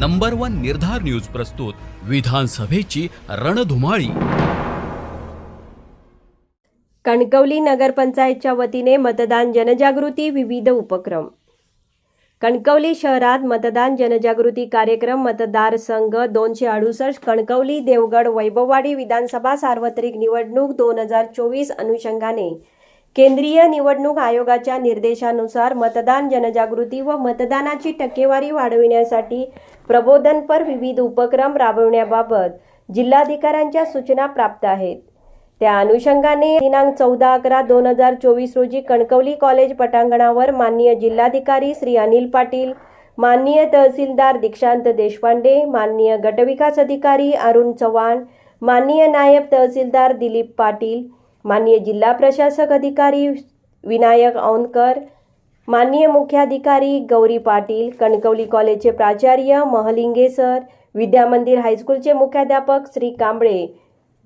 Number one निर्धार news प्रस्तुत विधानसभेची रणधुमाळी. कणकवली नगरपंचायतच्या वतीने मतदान जनजागृती विविध उपक्रम. कणकवली शहरात मतदान जनजागृती कार्यक्रम मतदारसंघ दोनशे अडुसष्ट कणकवली देवगड वैभववाडी विधानसभा सार्वत्रिक निवडणूक दोन हजार चोवीस अनुषंगाने केंद्रीय निवडणूक आयोगाच्या निर्देशानुसार मतदान जनजागृती व मतदानाची टक्केवारी वाढविण्यासाठी प्रबोधनपर विविध उपक्रम राबविण्याबाबत जिल्हाधिकाऱ्यांच्या सूचना प्राप्त आहेत. त्या अनुषंगाने दिनांक चौदा अकरा दोन हजार चोवीस रोजी कणकवली कॉलेज पटांगणावर माननीय जिल्हाधिकारी श्री अनिल पाटील माननीय तहसीलदार दीक्षांत देशपांडे माननीय गटविकास अधिकारी अरुण चव्हाण माननीय नायब तहसीलदार दिलीप पाटील माननीय जिल्हा प्रशासक अधिकारी विनायक औंदकर माननीय मुख्याधिकारी गौरी पाटील कणकवली कॉलेजचे प्राचार्य महलिंगे सर विद्यामंदिर हायस्कूलचे मुख्याध्यापक श्री कांबळे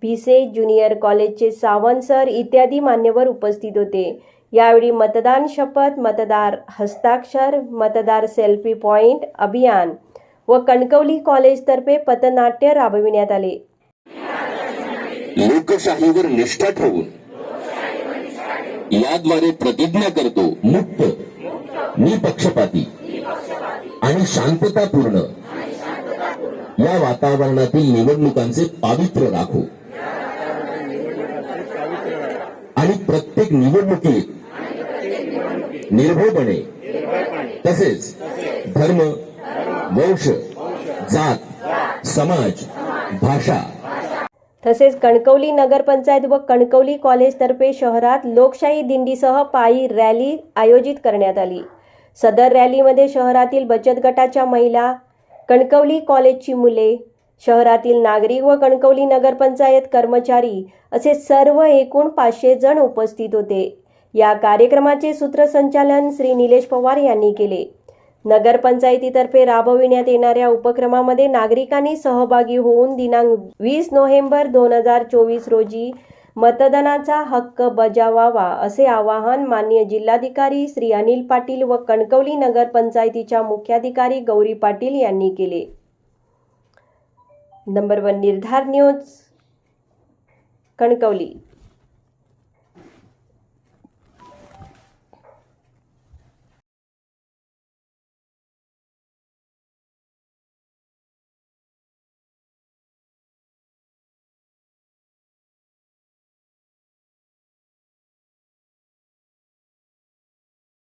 भिसे ज्युनियर कॉलेजचे सावंत सर इत्यादी मान्यवर उपस्थित होते. यावेळी मतदान शपथ मतदार हस्ताक्षर मतदार सेल्फी पॉइंट अभियान व कणकवली कॉलेजतर्फे पथनाट्य राबविण्यात आले. लोकशाहीवर निष्ठा ठेवून याद्वारे प्रतिज्ञा करतो मुक्त. निपक्षपाती आणि शांततापूर्ण. या वातावरणातील निवडणुकांचे पावित्र्य राखू. आणि प्रत्येक निवडणुकीत निर्भयपणे तसेच धर्म वंश जात समाज भाषा तसेच कणकवली नगरपंचायत व कणकवली कॉलेजतर्फे शहरात लोकशाही दिंडीसह पायी रॅली आयोजित करण्यात आली. सदर रॅलीमध्ये शहरातील बचत गटाच्या महिला कणकवली कॉलेजची मुले शहरातील नागरिक व कणकवली नगरपंचायत कर्मचारी असे सर्व एकूण पाचशे जण उपस्थित होते. या कार्यक्रमाचे सूत्रसंचालन श्री निलेश पवार यांनी केले. नगरपंचायतीतर्फे राबविण्यात येणाऱ्या उपक्रमामध्ये नागरिकांनी सहभागी होऊन दिनांक वीस नोव्हेंबर दोन हजार चोवीस रोजी मतदानाचा हक्क बजावावा असे आवाहन मान्य जिल्हाधिकारी श्री अनिल पाटील व कणकवली नगरपंचायतीच्या मुख्याधिकारी गौरी पाटील यांनी केले. Number one Nirdhar news Kankavli.